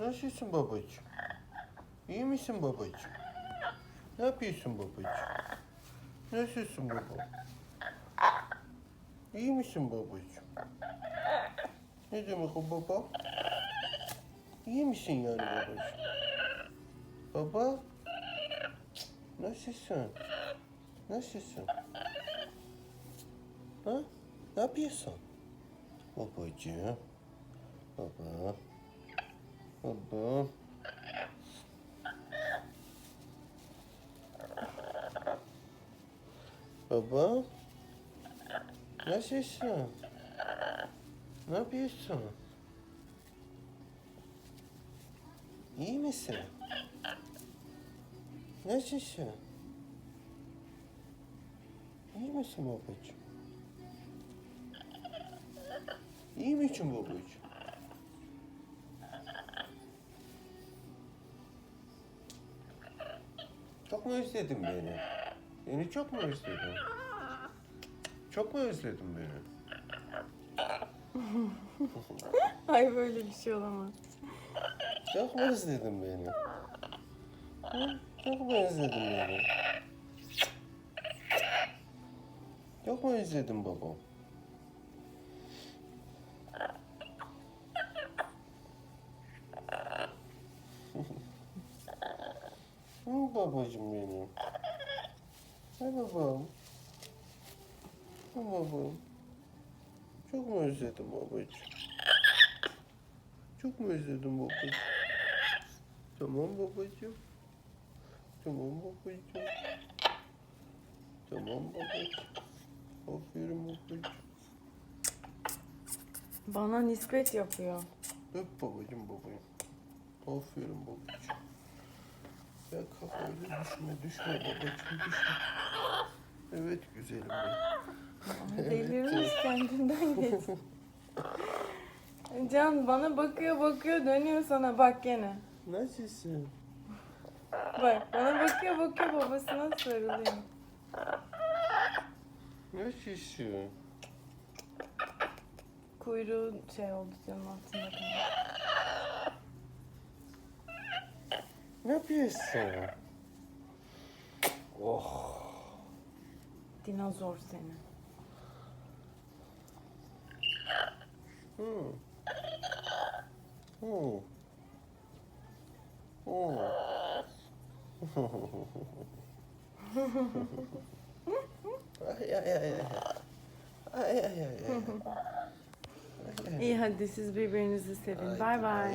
Nasılsın babacığım? İyi misin babacığım? Ne yapıyorsun babacığım? Nasılsın baba? İyi misin babacığım? Ne demek o baba? İyi misin yani babacığım? Baba? Nasılsın? Nasılsın? Ha? Ne yapıyorsun? Babacığım. Baba. Baba. Baba. Nasılsın? Ne yapıyorsun? İyi misin? Nasılsın? İyi misin babacığım? İyi misin babacığım? Çok mu özledin beni? Beni çok mu özledin? Çok mu özledin beni? Ay böyle bir şey olamaz. Çok mu özledin beni? Hı? Çok mu özledin beni? Çok mu özledin babam? Hı, babacım benim. Hay babam. Hay babam. Çok mu özledim babacığım? Çok mu özledim babacığım? Tamam babacığım. Tamam babacığım. Tamam babacığım. Aferin babacığım. Bana nispet yapıyor. Öp babacığım babayı. Aferin babacığım. Ya kafa öyle düşme düşme babacığım düşme. Evet güzelim benim. Delirmiş kendinden geç. Can bana bakıyor bakıyor dönüyor sana bak gene. Nasılsın? Bak bana bakıyor bakıyor babasına sarılıyor. Nasılsın? Kuyruğu şey oldu canım altında kaldı. Ne yapıyorsun? Oh. Dinozor seni. Hı. Hı. Hı. ay ay ay ay. Ay ay ay ay. İyi hadi siz birbirinizi sevin. Ay, Bay bay. bay.